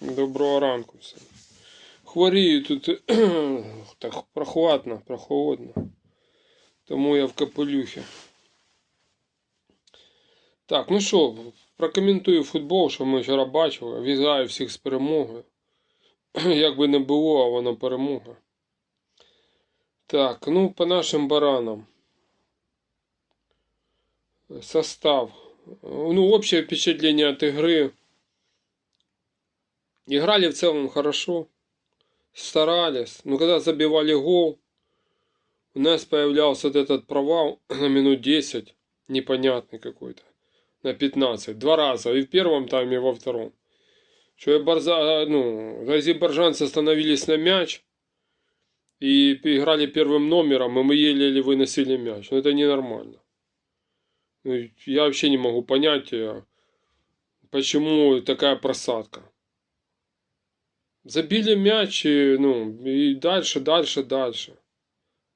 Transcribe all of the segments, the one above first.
Доброго ранку всім. Хворію тут так прохладно, прохолодно. Тому я в капелюхі. Так, ну що, прокоментую футбол, що ми вчора бачили. Вітаю всіх з перемогою. Як би не було, а вона перемога. Так, ну по нашим баранам. Состав. Ну, общее впечатление от игры. Играли в целом хорошо. Старались. Но когда забивали гол, у нас появлялся вот этот провал на минут 10. Непонятный какой-то. На 15. Два раза. И в первом тайме, и во втором. Что и Барза, ну, азербайджанцы становились на мяч. И играли первым номером, и мы еле-еле выносили мяч. Ну, это ненормально. Ну, Я вообще не могу понять, э, почему такая просадка. Забили мяч, и, ну, и дальше, дальше, дальше.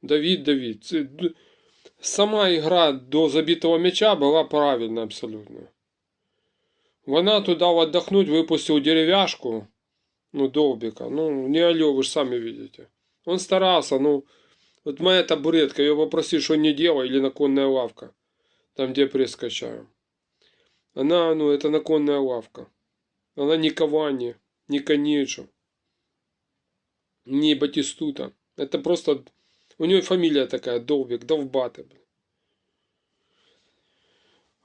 Давид, Давид. Сама игра до забитого мяча была правильна абсолютно. Вона туда отдохнуть выпустил деревяшку, ну, Долбика. Ну, не алё, вы же сами видите. Он старался, ну, вот моя табуретка, ее попроси, что не делай, или наконная лавка, там, где пресс. Она, ну, это наконная лавка. Она не Кавани, не Каничо, не Батистута. Это просто... У нее фамилия такая, Долбик.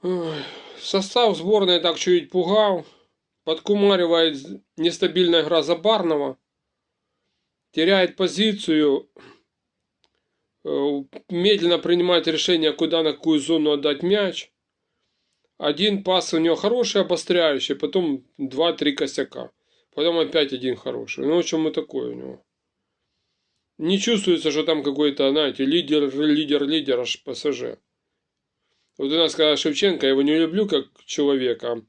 Ой, Состав сборной так чуть пугал. Подкумаривает нестабильная игра Забарного. Теряет позицию. э, Медленно принимает решение, куда на какую зону отдать мяч. Один пас у него хороший, обостряющий, потом два-три косяка. Потом опять один хороший. Ну, в общем, и такое у него. Не чувствуется, что там какой-то, знаете, лидер, лидер, лидер, аж ПСЖ. Вот у нас, когда Шевченко, я его не люблю как человека,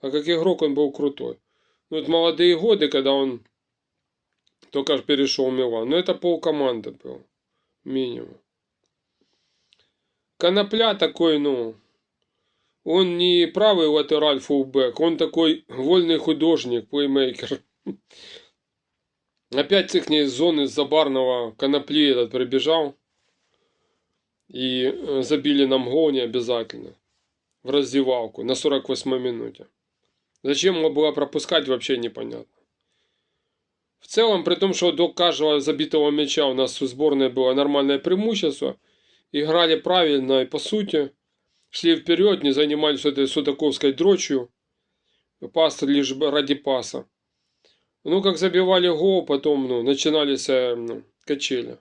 а как игрок он был крутой. Ну, вот молодые годы, когда он только перешел в Милан, ну, это полкоманды был, минимум. Конопля такой, ну, он не правый латераль фулбэк, он такой вольный художник, плеймейкер. Опять с их зоны Забарного Конопли этот прибежал. И э, забили нам гол не обязательно. В раздевалку на 48 минуте. Зачем его было пропускать, вообще непонятно. В целом, при том, что до каждого забитого мяча у нас в сборной было нормальное преимущество, играли правильно и по сути, шли вперед, не занимались этой судаковской дрочью, пас лишь ради паса. Ну, как забивали гол, потом ну, начинались э, ну, качели.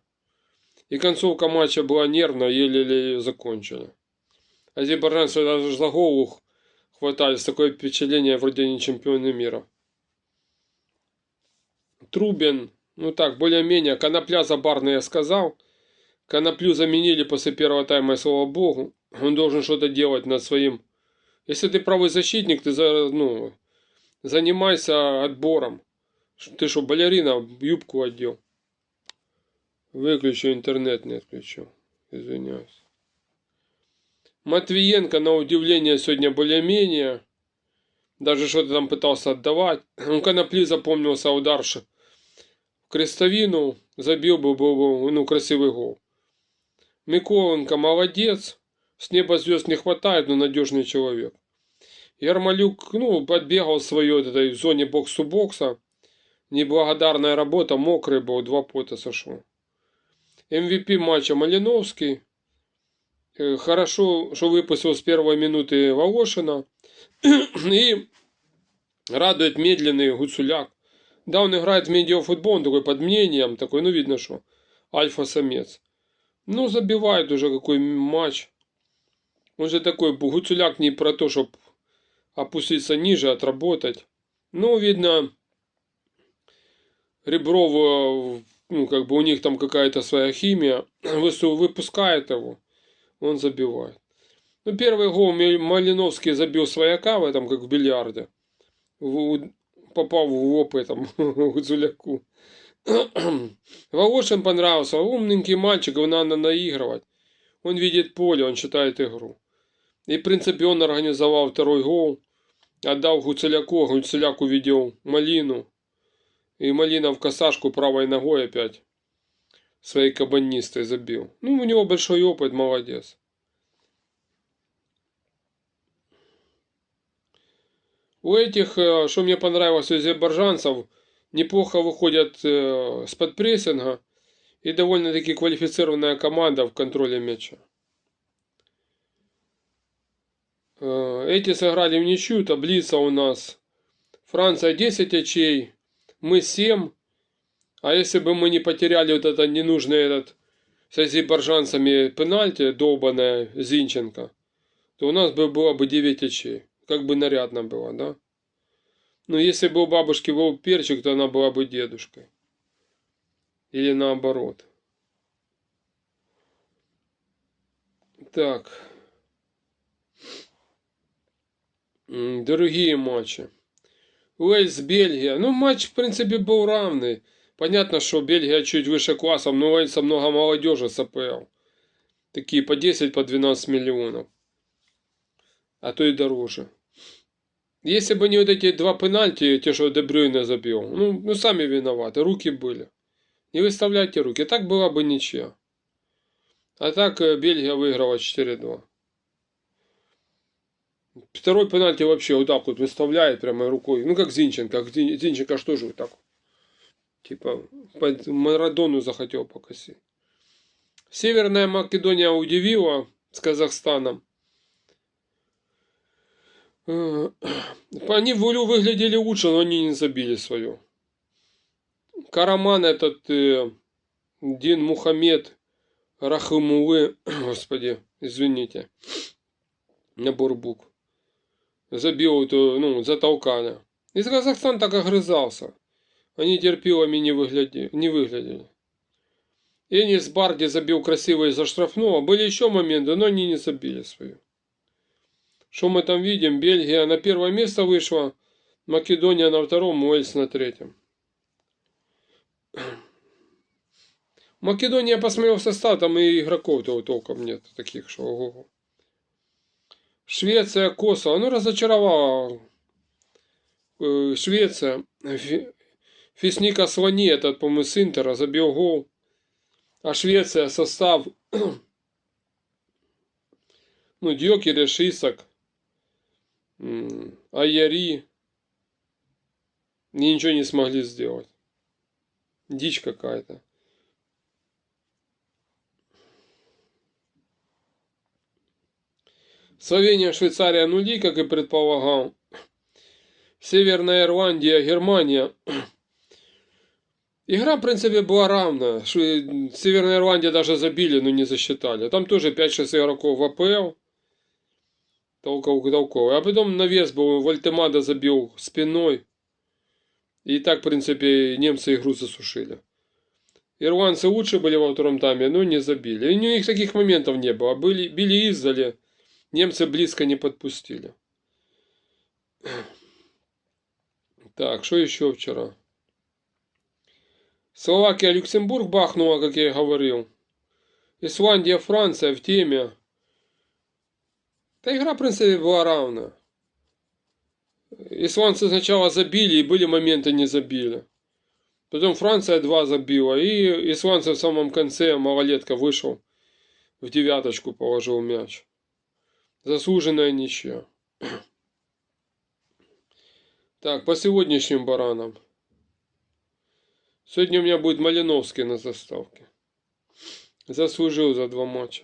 И концовка матча была нервная, еле-еле закончили. Азербайджанцы даже за голову хватались. Такое впечатление, вроде не чемпионы мира. Трубин, ну так, более-менее. Конопля забарный я сказал. Коноплю заменили после первого тайма, и слава богу. Он должен что-то делать над своим... Если ты правый защитник, ты за, ну, занимайся отбором. Ты что, балерина, юбку одел? Выключу интернет, не отключу. Извиняюсь. Матвиенко, на удивление, сегодня более-менее. Даже что-то там пытался отдавать. У Конопли запомнился удар ш- в крестовину. Забил бы, был бы ну, красивый гол. Миколенко молодец. С неба звезд не хватает, но надежный человек. Ярмолюк, ну, подбегал свое вот этой в зоне бокс-то-бокса. Неблагодарная работа, мокрый был, два пота сошел. MVP матча Малиновский. Э, Хорошо, что выпустил с первой минуты Волошина. И радует медленный Гуцуляк. Да, он играет в медиафутбол, он такой под мнением, такой, ну видно, что альфа-самец. Ну, забивает уже какой матч. Он же такой, Гуцуляк не про то, чтобы опуститься ниже, отработать. Ну, видно, Ребров, ну, как бы у них там какая-то своя химия, выпускает его, он забивает. Ну, первый гол Малиновский забил свояка в этом, как в бильярде. Попал в лоб этому Гуцуляку. Волошин понравился, умненький мальчик, его надо наигрывать. Он видит поле, он читает игру. И, в принципе, он организовал второй гол. Отдав Гуцеляку, Гуцеляк увидел Малину. И Малина в косашку правой ногой опять своей кабанистой забил. Ну, у него большой опыт, молодец. У этих, что мне понравилось, у азербайджанцев, неплохо выходят с подпрессинга и довольно-таки квалифицированная команда в контроле мяча. Эти сыграли в ничью, таблица у нас. Франция 10 очей, мы 7. А если бы мы не потеряли вот это ненужный этот с азербайджанцами пенальти, долбанная Зинченко, то у нас бы было бы 9 очей. Как бы нарядно было, да? Но если бы у бабушки был перчик, то она была бы дедушкой. Или наоборот. Так. Дорогие матчи. Уэльс, Бельгия. Ну, матч, в принципе, был равный. Понятно, что Бельгия чуть выше классом, но Уэльса много молодежи с АПЛ. Такие по 10, по 12 миллионов. А то и дороже. Если бы не вот эти два пенальти, те, что Дебрюйне забил, ну, ну сами виноваты, руки были. Не выставляйте руки, так была бы ничья. А так Бельгия выиграла 4-2. Второй пенальти вообще вот так вот выставляет прямо рукой. Ну, как Зинченко. Зинченко что же вот так Типа, под Марадону захотел покосить. Северная Македония удивила с Казахстаном. Э, они выглядели лучше, но они не забили свою. Караман этот э, Дин Мухаммед Рахамулы, господи, извините, набор букв забил эту, ну, затолкали. И Казахстан так огрызался. Они терпилами не выглядели. Не выглядели. Энис Барди забил красиво из-за штрафного. Были еще моменты, но они не забили свою. Что мы там видим? Бельгия на первое место вышла. Македония на втором, Уэльс на третьем. Македония посмотрел состав, там и игроков-то толком нет таких, что ого. Швеция, Косово. Ну, разочаровала э, Швеция. Фисника Свани, этот, по-моему, с Интера, забил гол. А Швеция состав, ну, Дьокере, Шисак, Аяри, ничего не смогли сделать. Дичь какая-то. Словения, Швейцария нули, как и предполагал. Северная Ирландия, Германия. Игра, в принципе, была равна. Северная Ирландия даже забили, но не засчитали. Там тоже 5-6 игроков в АПЛ. Толковый, толковый. А потом навес был, Вальтемада забил спиной. И так, в принципе, немцы игру засушили. Ирландцы лучше были во втором тайме, но не забили. И у них таких моментов не было. Были, били издали. Немцы близко не подпустили. Так, что еще вчера? Словакия, Люксембург бахнула, как я и говорил. Исландия, Франция в теме. Та игра, в принципе, была равна. Исландцы сначала забили, и были моменты не забили. Потом Франция два забила, и исландцы в самом конце, малолетка, вышел в девяточку, положил мяч. Заслуженная ничья. Так, по сегодняшним баранам. Сегодня у меня будет Малиновский на заставке. Заслужил за два матча.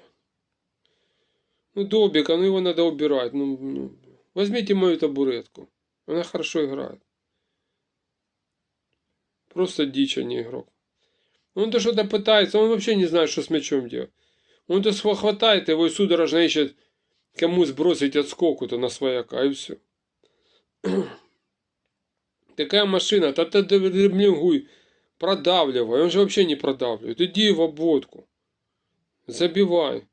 Ну, Добика, ну его надо убирать. Ну, ну, возьмите мою табуретку. Она хорошо играет. Просто дичь, а не игрок. Он-то что-то пытается, он вообще не знает, что с мячом делать. Он-то хватает его и судорожно ищет кому сбросить отскоку-то на свояка, и все. Такая машина, та ты дриблингуй, продавливай. Он же вообще не продавливает. Иди в обводку. Забивай.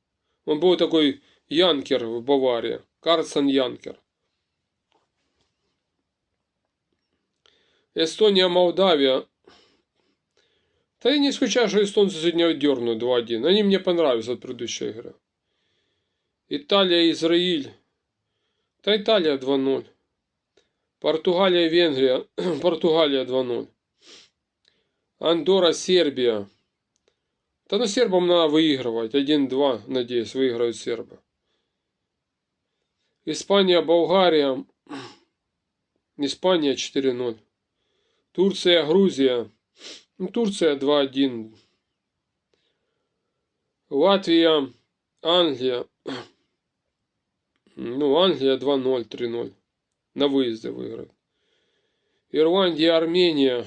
Он был такой Янкер в Баварии. Карсон Янкер. Эстония, Молдавия. Да я не исключаю, что эстонцы сегодня дернут 2-1. Они мне понравились от предыдущей игры. Италия, Израиль. Та Италия 2-0. Португалія, Венгрія. Португалія 2-0. Андора, Сербія. Та ну сербам надо выигрывать. 1-2, надеюсь, выиграют сербы. Испания, Болгария. Испания 4-0. Турция, Грузия. Ну, Турция 2-1. Латвия, Англия. Ну, Англия 2-0, 3-0. На выезде выиграют. Ирландия, Армения.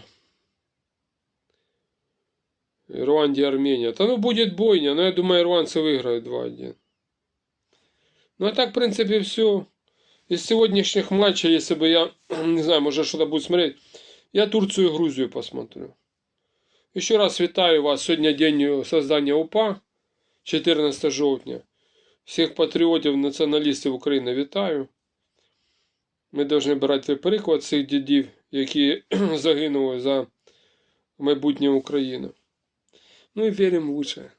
Ирландия, Армения. Да ну будет бойня, но я думаю, ирландцы выиграют 2-1. Ну а так, в принципе, все. Из сегодняшних матчей, если бы я, не знаю, может что-то буду смотреть, я Турцию и Грузию посмотрю. Еще раз вітаю вас. Сегодня день создания УПА, 14 жовтня. Всіх патріотів, націоналістів України вітаю. Ми повинні брати приклад цих дідів, які загинули за майбутнє України. Ну і віримо в лучшее.